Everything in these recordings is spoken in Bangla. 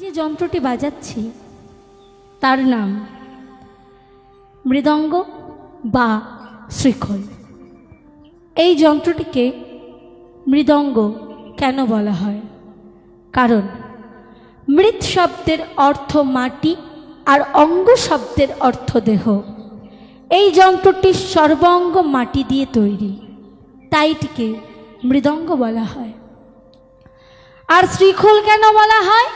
যে যন্ত্রটি বাজাচ্ছি, তার নাম মৃদঙ্গ বা শ্রীখল। এই যন্ত্রটিকে মৃদঙ্গ কেন বলা হয়? কারণ মৃত শব্দের অর্থ মাটি আর অঙ্গ শব্দের অর্থ দেহ। এই যন্ত্রটি সর্বাঙ্গ মাটি দিয়ে তৈরি, তাই এটিকে মৃদঙ্গ বলা হয়। আর শ্রীখল কেন বলা হয়?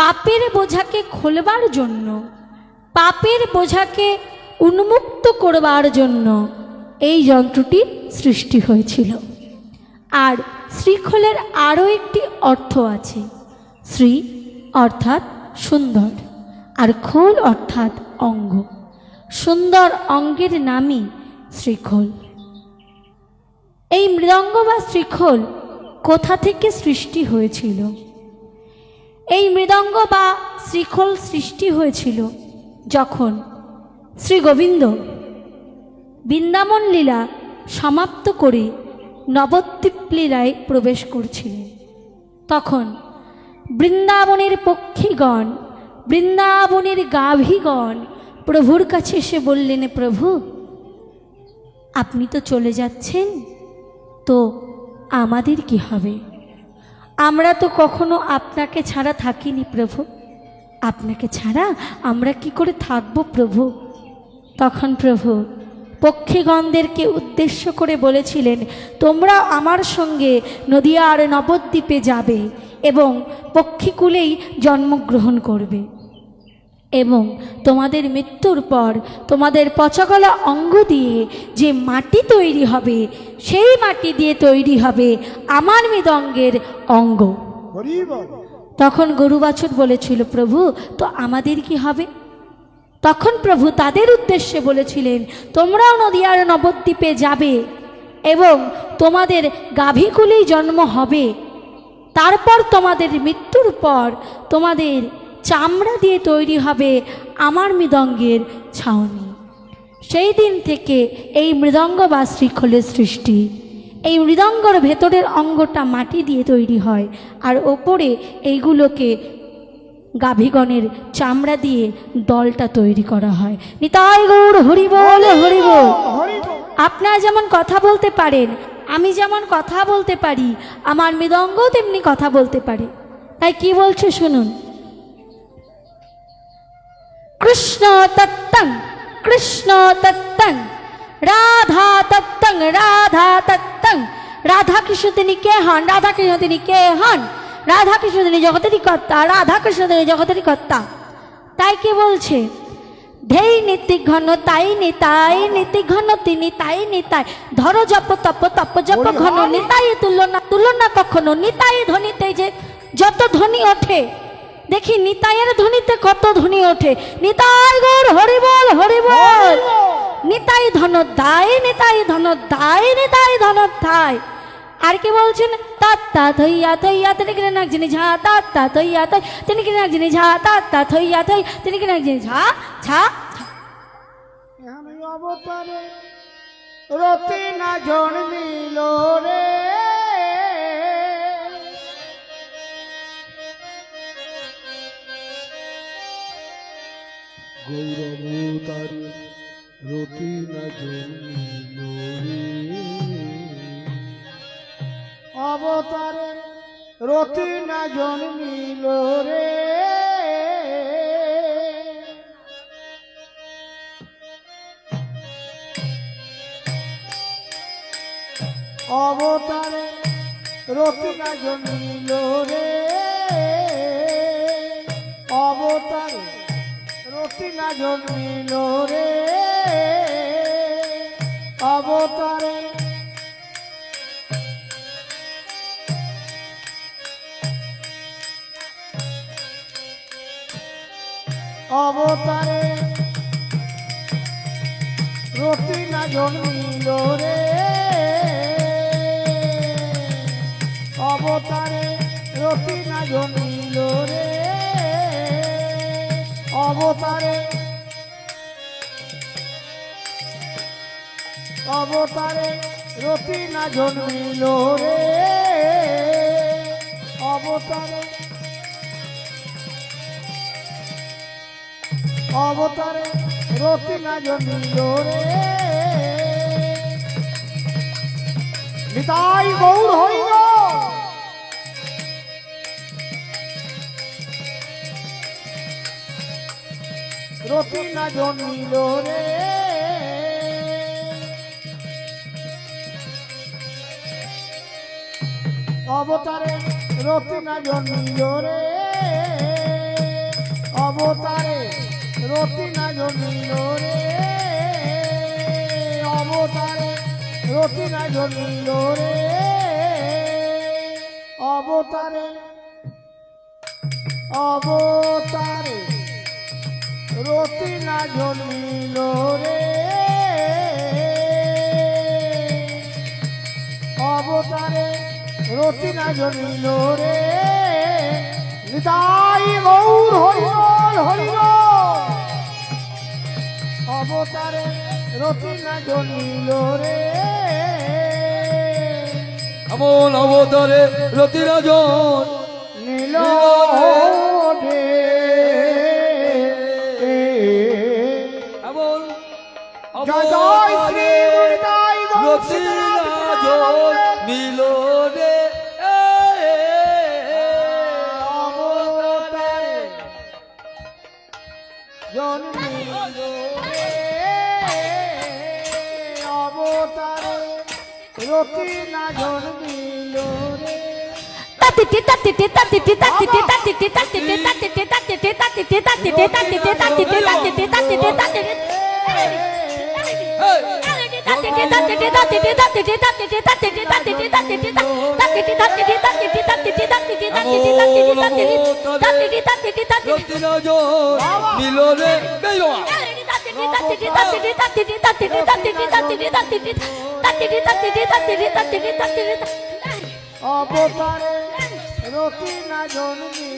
পাপের বোঝাকে খোলবার জন্য, পাপের বোঝাকে উন্মুক্ত করবার জন্য এই যন্ত্রটি সৃষ্টি হয়েছিল। আর শৃঙ্খলের আরও একটি অর্থ আছে, শ্রী অর্থাৎ সুন্দর, আর খোল অর্থাৎ অঙ্গ। সুন্দর অঙ্গের নামই শৃঙ্খল। এই মৃদঙ্গ বা শৃঙ্খল কোথা থেকে সৃষ্টি হয়েছিল? এই মৃদঙ্গ বা শ্রীখল সৃষ্টি হয়েছিল যখন শ্রী গোবিন্দ বৃন্দাবন লীলা সমাপ্ত করে নবদ্বীপ লীলায় প্রবেশ করছিলেন। তখন বৃন্দাবনের পক্ষীগণ, বৃন্দাবনের গাভীগণ প্রভুর কাছে এসে বললেন, প্রভু, আপনি তো চলে যাচ্ছেন, তো আমাদের কি হবে? আমরা তো কখনো আপনাকে ছাড়া থাকিনি প্রভু। আপনাকে ছাড়া আমরা কি করে থাকব প্রভু? তখন প্রভু পক্ষীগণদেরকে উদ্দেশ্য করে বলেছিলেন, তোমরা আমার সঙ্গে নদিয়ার নবদ্বীপে যাবে এবং পক্ষীকুলেই জন্মগ্রহণ করবে। এবং তোমাদের মৃত্যুর পর তোমাদের পচাগলা অঙ্গ দিয়ে যে মাটি তৈরি হবে, সেই মাটি দিয়ে তৈরি হবে আমার মৃদঙ্গের অঙ্গ। তখন গরু বাছুর বলেছিল, প্রভু, তো আমাদের কি হবে? তখন প্রভু তাদের উদ্দেশ্যে বলেছিলেন, তোমরাও নদীয়ার নবদ্বীপে যাবে এবং তোমাদের গাভীকুলেই জন্ম হবে। তারপর তোমাদের মৃত্যুর পর তোমাদের চামড়া দিয়ে তৈরি হবে আমার মৃদঙ্গের ছাউনি। সেই দিন থেকে এই মৃদঙ্গ বা শৃঙ্খলের সৃষ্টি। এই মৃদঙ্গর ভেতরের অঙ্গটা মাটি দিয়ে তৈরি হয় আর ওপরে এইগুলোকে গাভীগণের চামড়া দিয়ে দলটা তৈরি করা হয়। নিতাই গৌর হরিব। হরিব। আপনারা যেমন কথা বলতে পারেন আমি যেমন কথা বলতে পারি আমার মৃদঙ্গ তেমনি কথা বলতে পারে। তাই কি বলছে শুনুন। কৃষ্ণ তত্তং কৃষ্ণ তত্তং রাধা তত্তং রাধা তত্তং। রাধা কৃষ্ণ তিনি কে হন? রাধা কৃষ্ণ তিনি কে হন? রাধা কৃষ্ণ তিনি জগতেরই কর্তা রাধা কৃষ্ণ তিনি জগতেরই কর্তা। তাই কি বলছে? ধেই নীতি ঘন তাই নিতাই নীতি ঘন তিনি তাই নিতাই ধর জপ তপ তপ জপ ঘন নিতাই তুলনা তুলনা কখনো নিতাই ধ্বনিতে যে যত ধ্বনি ওঠে দেখি নিতাইয়ের ধ্বনিতে কত ধ্বনি ওঠে। নিতাই গৌর হরিবল হরিবল নিতাই ধন দায় নিতাই ধন দায় নিতাই ধন দায়। আর কি বলছেন? তাত্তা থইয়া থইয়া তিনি কিনে নাক জিনি ঝা তাত্তা থইয়া থই তিনি কিনে নাক জিনি ঝা তাত্তা থইয়া থই তিনি কিনে নাক জিনি ঝা ঝা অবতারে রতি না জন্মিল রে। গৌরবতার রতি অবতারের রতি না জন্মিল রে। অবতারে রতিনা জন্মিল রে। অবতারে জন্মিল রে। অবতারে অবতারে রতিনা জন্মিল রে। অবতারে রতিনা জন্মিল অবতারে। অবতারে রতি না জন্মিল রে। অবতারে। অবতারে রতি না জন্মিল রে। নিতাই গৌর হয় রতিনা জন্মিল রে। অবতারে রতিনা জন্মিল রে। অবতারে রতিনা জন্মিল রে। অবতারে রতিনা জন্মিল রে। অবতারে অবতারে। অবতারে রতিনা জন্মিল রে। নিতাই গৌর অবতারে রতিনা জন্মিল রে। অবতারে রতিনা জন নীল তাতিটি তাতিটি তাতিটি তাতিটি তাতিটি তাতিটি তাতিটি তাতিটি তাতিটি তাতিটি তাতিটি তাতিটি তাতিটি তাতিটি তাতিটি তাতিটি তাতিটি তাতিটি রতিরাজন মিলনে বেইবা অবতারে রতি না জন্মি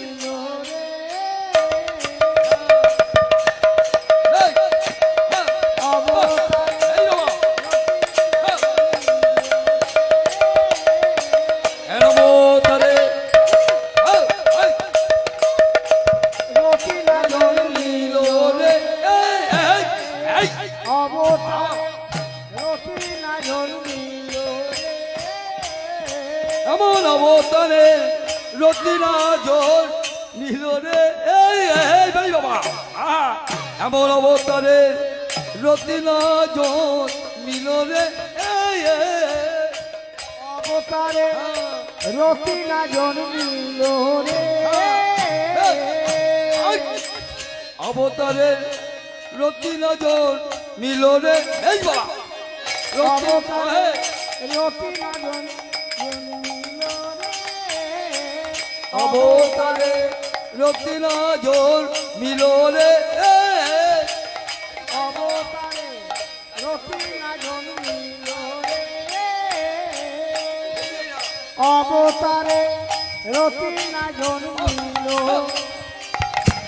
অবতারে রতি নজর মিলরে এই বাবা! অবতারে রতি নজর অবতারে রতি নজর মিলরে অবতারে রতি না মিলরে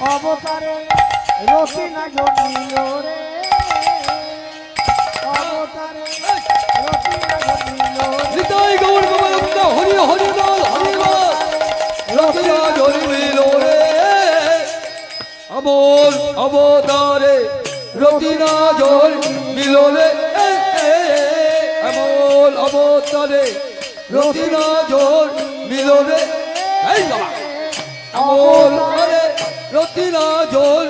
অবতারে রসি না ঘটিও রে। অবতারে রসি না ঘটিও হৃদয় অবতারে রতি না জল মিললে অবল অবতারে রতি না জল মিললে এই বাবা। অবল রতি জল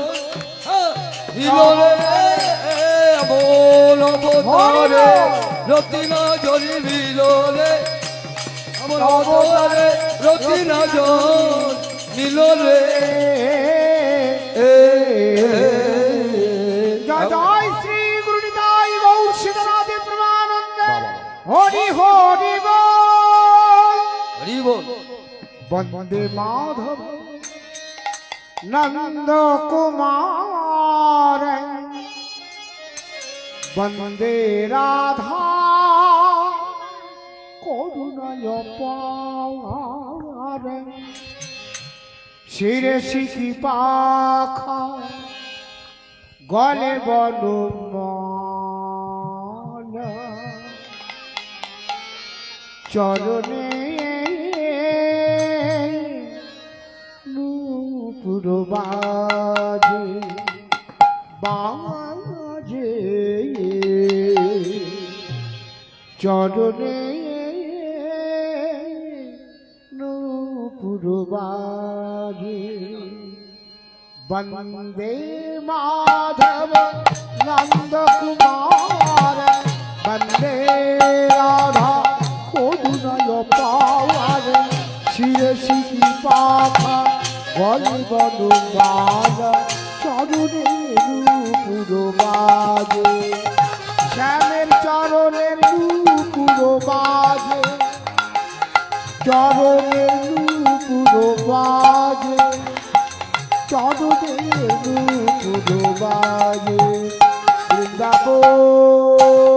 অবতারে রতিরা জল মিলনে আমার অবতারে রতিরা জল মিলনে জয় শ্রী গুরুদাই গৌর শিবনাথে প্রমানন্দ হরি হরি বল হরি বল বন্দে মাধব নন্দ কুমার বন্দে রাধা। করুণায় পার শিরে শিখি পাখা গলে বলো চরণে নুপুর বাজে বাজে চরণে নূপুর বাজে বন্দে মাধব নন্দ কুমার বন্দে রাধা করুণয় পাওয়ার। শিরে শিখি পাখা বলি বনু বাজা চরণে নূপুরবাগে শ্যামের চরণের নূপুর বাজে চরণের নূপুর বাজে চরণের নূপুর বাজে বৃন্দাবন।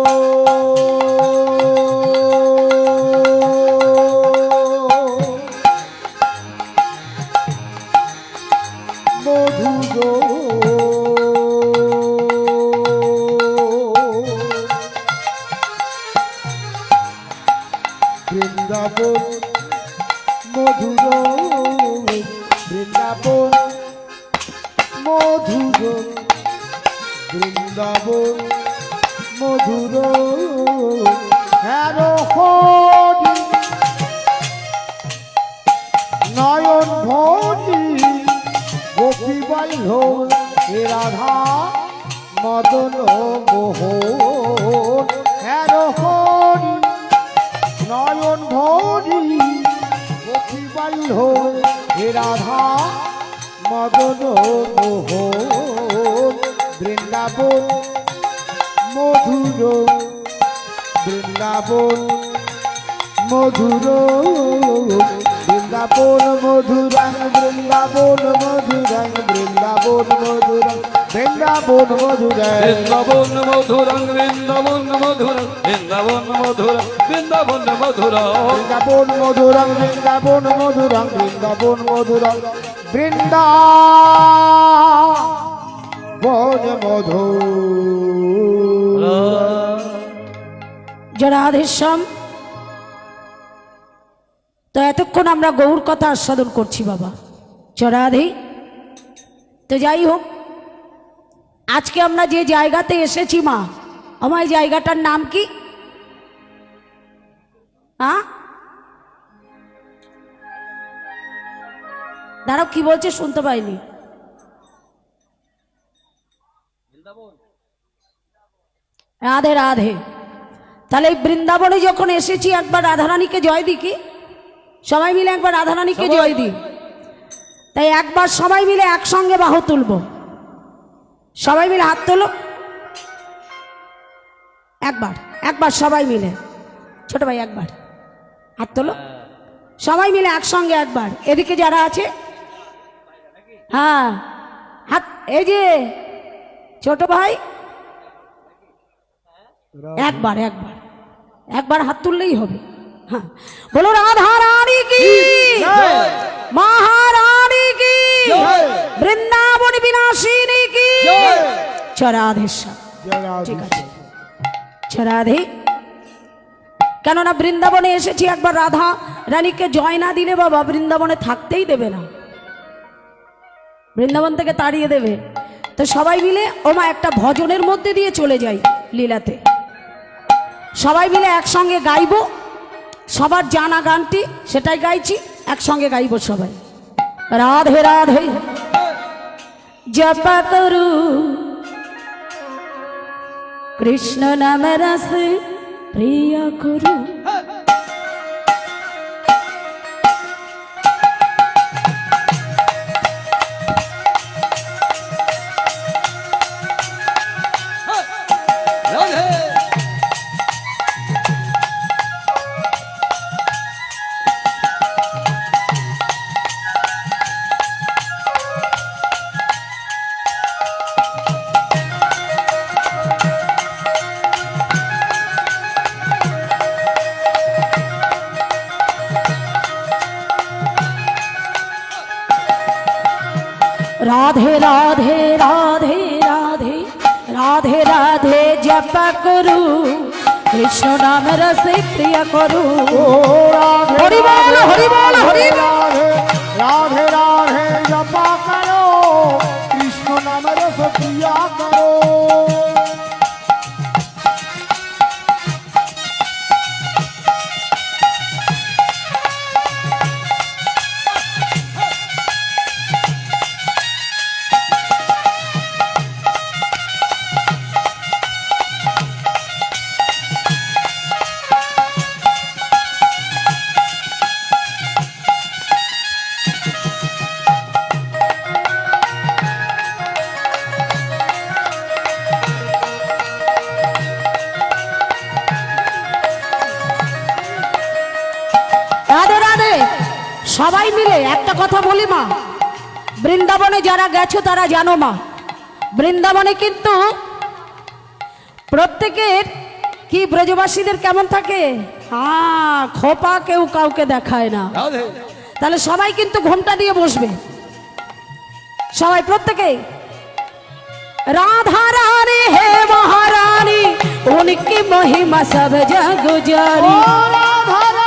মদন মোহন হ্যারো হরি নয়ন ভরি গোপী বল্ল হে রাধা মদন মোহন, বৃন্দাবন মধুর বৃন্দাবন মধুর। বৃন্দাবন মধুরাং বৃন্দাবন মধুরাং বৃন্দাবন মধুরাং বৃন্দাবন মধুরাং। বৃন্দাবন মধুরং বৃন্দাবন মধুরং বৃন্দাবন মধুরং বৃন্দাবন মধুরং। বৃন্দাবন মধুরং বৃন্দাবন মধুরং বৃন্দাবন মধুরং। বৃন্দা বন মধু জরাধেশ্যাম তো এতক্ষণ আমরা গৌর কথা আস্বাদন করছি, বাবা। জরাধে তো যাই হোক, আজকে আমরা যে জায়গাতে এসেছি, মা, আমার জায়গাটার নাম কি? হ্যাঁ দাঁড়াও, কি বলছে শুনতে পাইনি। রাধে রাধে। তাহলে এই বৃন্দাবনে যখন এসেছি, একবার রাধারানীকে জয় দিই কি? সবাই মিলে একবার রাধারানীকে জয় দিই। তাই একবার সবাই মিলে একসঙ্গে বাহু তুলব। সবাই মিলে হাত তোলো। একবার একবার সবাই মিলে। ছোট ভাই একবার। হাত তোলো। সবাই মিলে একসঙ্গে একবার। এদিকে যারা আছে হ্যাঁ হাত এই যে ছোট ভাই। একবার একবার। একবার হাত তুললেই হবে। বলো রাধা রানী কি। মহারানী কি। বৃন্দাবন বিনাশিনী কি? রাধে ঠিক আছে। চরাধে কেননা বৃন্দাবনে এসেছি একবার রাধা রানীকে জয় না দিলে বাবা বৃন্দাবনে থাকতেই দেবে না। বৃন্দাবন থেকে তাড়িয়ে দেবে। তো সবাই মিলে ওমা একটা ভজনের মধ্যে দিয়ে চলে যাই লীলাতে। সবাই মিলে একসঙ্গে গাইবো। সবার জানা গানটি, সেটাই গাইছি, একসঙ্গে গাইব সবাই। রাধে রাধে। জপা করু। কৃষ্ণ নাম রস প্রিয় করু। করু কৃষ্ণ নামের সে প্রিয় করু হরি বল, হরি বল, হরি। রাধে রাধে সবাই মিলে একটা কথা বলি মা। বৃন্দাবনে যারা গেছো তারা জানো মা বৃন্দাবনে কিন্তু প্রত্যেকের কি ব্রজবাসীদের কেমন থাকে? হ্যাঁ খোপা কেউ কাউকে দেখায় না। তাহলে? সবাই কিন্তু ঘোমটা দিয়ে বসবে। সবাই প্রত্যেকে রাধা রানী হে মহারানী কি মহিমা সব জগ জানি। রাধা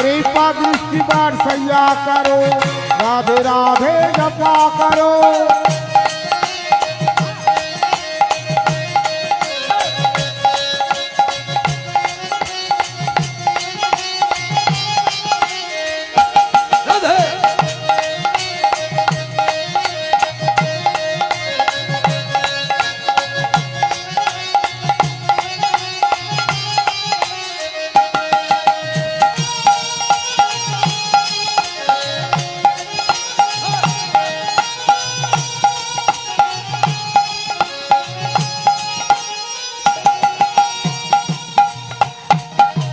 कृपा दृष्टि पर सैया करो राधे राधे जपा करो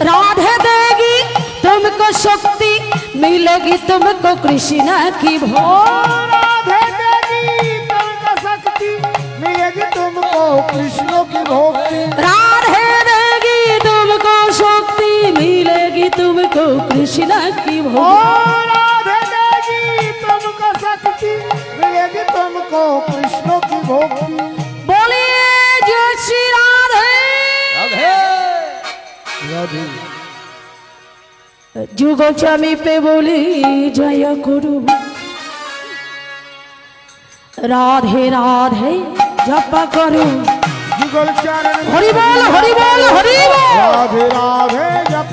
राधे देगी तुमको शक्ति मिलेगी तुमको कृष्ण की भो राधे देगी तुमको शक्ति मिलेगी तुमको कृष्ण की भक्ति राधे देगी तुमको शक्ति मिलेगी तुमको कृष्ण की भो राधे देगी तुमको शक्ति मिलेगी तुमको कृष्ण की भक्ति সাধু। যুগ চামিপে বলি জয় করু রাধে রাধে জপা করু। যুগল চরণ হরি বল হরি বল হরি রাধে রাধে জপ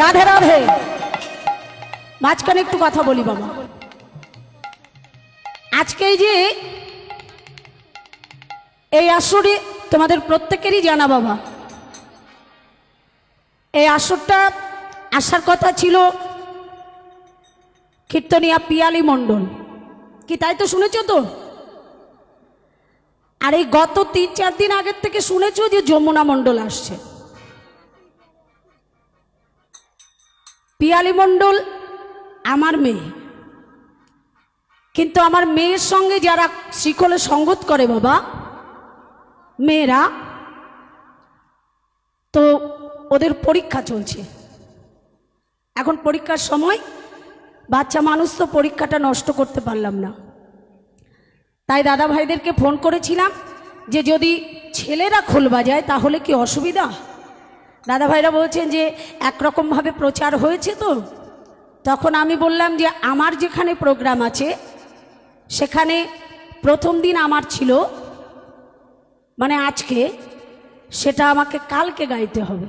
রাধে রাধে। মাঝখানে একটু কথা বলি বাবা। আজকে যে এই আসরে তোমাদের প্রত্যেকেরই জানা বাবা। এই আসরটা আসার কথা ছিল কীর্তনিয়া পিয়ালি মণ্ডল। কি তাই তো শুনেছো তো? আর এই গত তিন চার দিন আগের থেকে শুনেছো যে যমুনা মণ্ডল আসছে? পিয়ালি মণ্ডল আমার মেয়ে। কিন্তু আমার মেয়ের সঙ্গে যারা শিকলে সঙ্গত করে বাবা, মেয়েরা, তো ওদের পরীক্ষা চলছে। এখন পরীক্ষার সময় বাচ্চা মানুষ তো পরীক্ষাটা নষ্ট করতে পারলাম না। তাই দাদা ভাইদেরকে ফোন করেছিলাম যে যদি ছেলেরা খোল বাজায় তাহলে কি অসুবিধা? দাদা ভাইরা বলছেন যে একরকমভাবে প্রচার হয়েছে তো। তখন আমি বললাম যে আমার যেখানে প্রোগ্রাম আছে, সেখানে প্রথম দিন আমার ছিল মানে আজকে সেটা আমাকে কালকে গাইতে হবে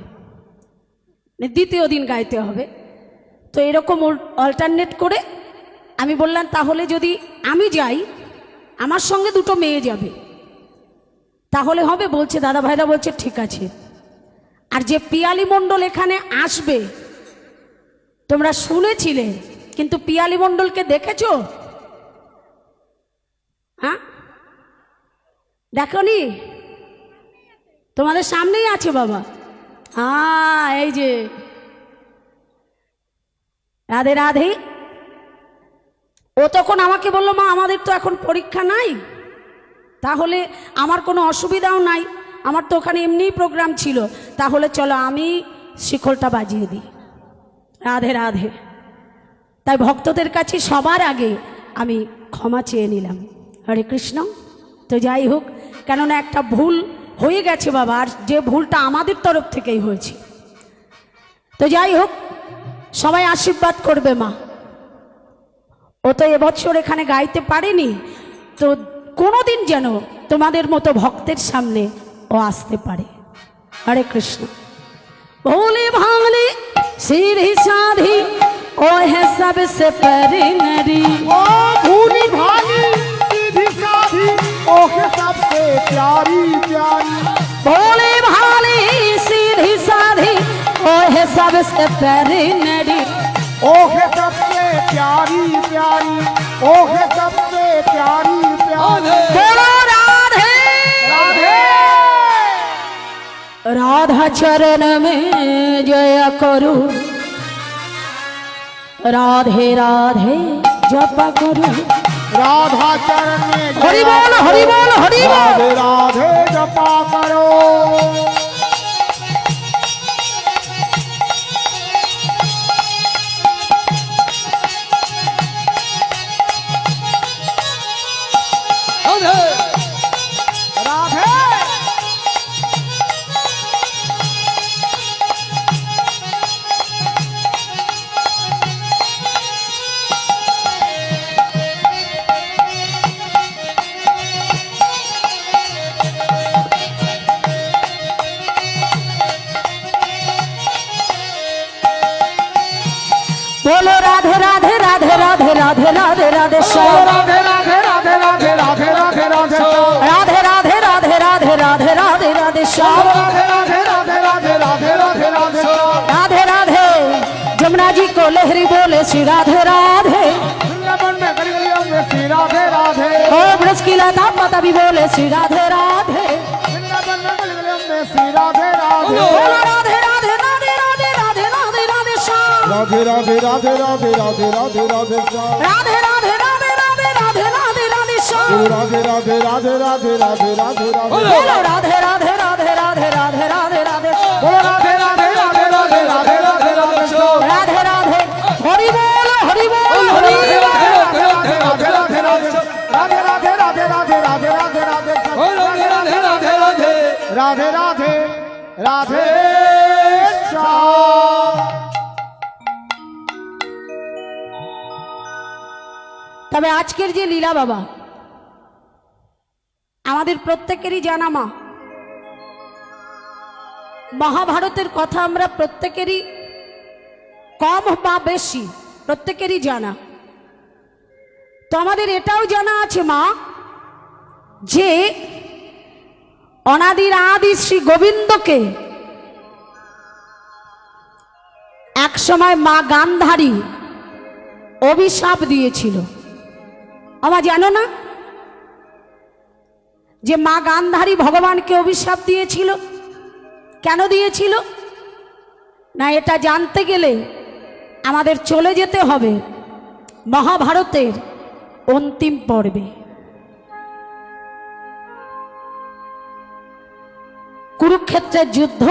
মানে দ্বিতীয় দিন গাইতে হবে। তো এরকম অল্টারনেট করে আমি বললাম, তাহলে যদি আমি যাই, আমার সঙ্গে দুটো মেয়ে যাবে। তাহলে হবে? বলছে, দাদা ভাইরা বলছে, ঠিক আছে। আর যে পিয়ালি মণ্ডল এখানে আসবে, তোমরা শুনেছিলে, কিন্তু পিয়ালি মণ্ডলকে দেখেছ? হ্যাঁ? দেখনি? তোমাদের সামনেই আছে বাবা। হ্যাঁ এই যে। রাধে রাধে। ও তখন আমাকে বলল, মা, আমাদের তো এখন পরীক্ষা নাই। তাহলে আমার কোনো অসুবিধাও নাই। আমার তো ওখানে এমনিই প্রোগ্রাম ছিল। তাহলে চলো আমি শিখলটা বাজিয়ে দিই। রাধে রাধে। তাই ভক্তদের কাছে সবার আগে আমি ক্ষমা চেয়ে নিলাম। হরে কৃষ্ণ। তো যাই হোক, কেননা একটা ভুল হয়ে গেছে বাবা, আর যে ভুলটা আমাদের তরফ থেকেই হয়েছে। তো যাই হোক সবাই আশীর্বাদ করবে মা। ও তো এবছর এখানে গাইতে পারেনি, তো কোনোদিন যেন তোমাদের মতো ভক্তের সামনে ও আসতে পারে। হরে কৃষ্ণ। ভোলে ভাঙলে সিঁড়ি সাধি ও হে সবসে পরে নারী। ও ভুলি सबसे परे नरी ओके सबसे प्यारी प्यारी। ओके सबसे प्यारी प्यारी। बोलो राधे। राधे। राधा चरण में जय करू। राधे राधे जप करू। राधा चरण में हरि बोल हरि बोल हरि बोल। राधे राधे जपा करो। মেহরি বলেছি রাধে রাধে ও ব্রজকিলতা পাতাবি বলেছি রাধে রাধে রাধে রাধে রাধে রাধে রাধে রাধে রাধে রাধে শ্যাম রাধে রাধে রাধে রাধে রাধে রাধে রাধে শ্যাম রাধে রাধে রাধে রাধে রাধে রাধে রাধে শ্যাম রাধে রাধে রাধে রাধে রাধে রাধে রাধে বলো রাধে রাধে রাধে রাধে রাধে রাধে রাধে বলো রাধে রাধে রাধে রাধে রাধে রাধে রাধে রাধে রাধে রাধে রাধে তবে আজকের যে লীলা বাবা, আমাদের প্রত্যেকেরই জানা মা। মহাভারতের কথা আমরা প্রত্যেকেরই কম বা বেশি, প্রত্যেকেরই জানা। তো আমাদের এটাও জানা আছে মা, যে অনাদির আদি শ্রী গোবিন্দকে এক সময় মা গান্ধারী অভিশাপ দিয়েছিল। আমার জানো না? যে মা গান্ধারী ভগবানকে অভিশাপ দিয়েছিল। কেন দিয়েছিল? না, এটা জানতে গেলে আমাদের চলে যেতে হবে। মহাভারতের অন্তিম পর্বে। কুরুক্ষেত্রের যুদ্ধ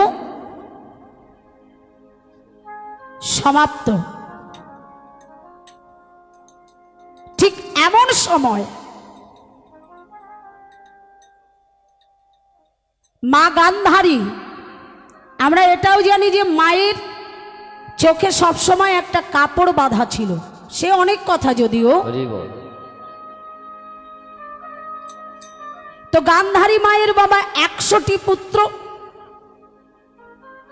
সমাপ্ত। ঠিক এমন সময় মা গান্ধারী আমরা এটাও জানি যে মায়ের চোখে সবসময় একটা কাপড় বাঁধা ছিল। সে অনেক কথা যদিও। তো গান্ধারী মায়ের বাবা একশোটি পুত্র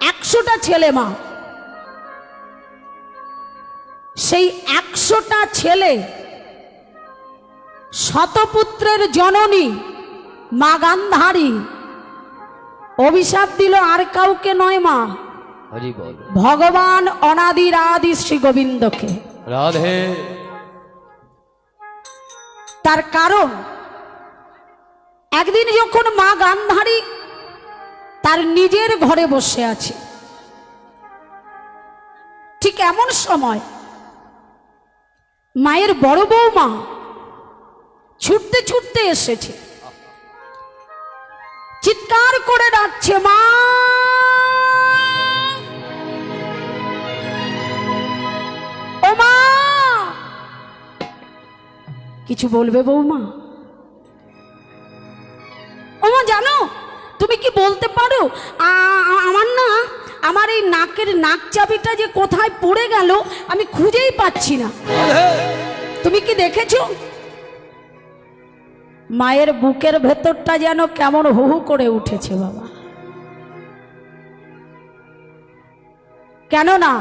একশোটা ছেলে মা। সেই একশোটা ছেলে শতপুত্রের জননী মা গান্ধারী। অভিশাপ দিল আর কাউকে নয় মা। ভগবান অনাদির আদি শ্রী গোবিন্দকে রাধে। তার কারণ একদিন যখন মা গান্ধারী তার নিজের ঘরে বসে আছে। ঠিক এমন সময় মায়ের বড় বৌমা ছুটতে ছুটতে এসেছে। চিৎকার করে ডাকছে, মা! ও মা! কিছু বলবে বৌমা? তুমি কি বলতে পারো? আমার না, আমার এই নাকের নাক চাবিটা যে কোথায় পড়ে গেল, আমি খুঁজেই পাচ্ছি না। তুমি কি দেখেছ? মায়ের বুকের ভেতরটা যেন কেমন হু হু করে উঠেছে, বাবা। কেন না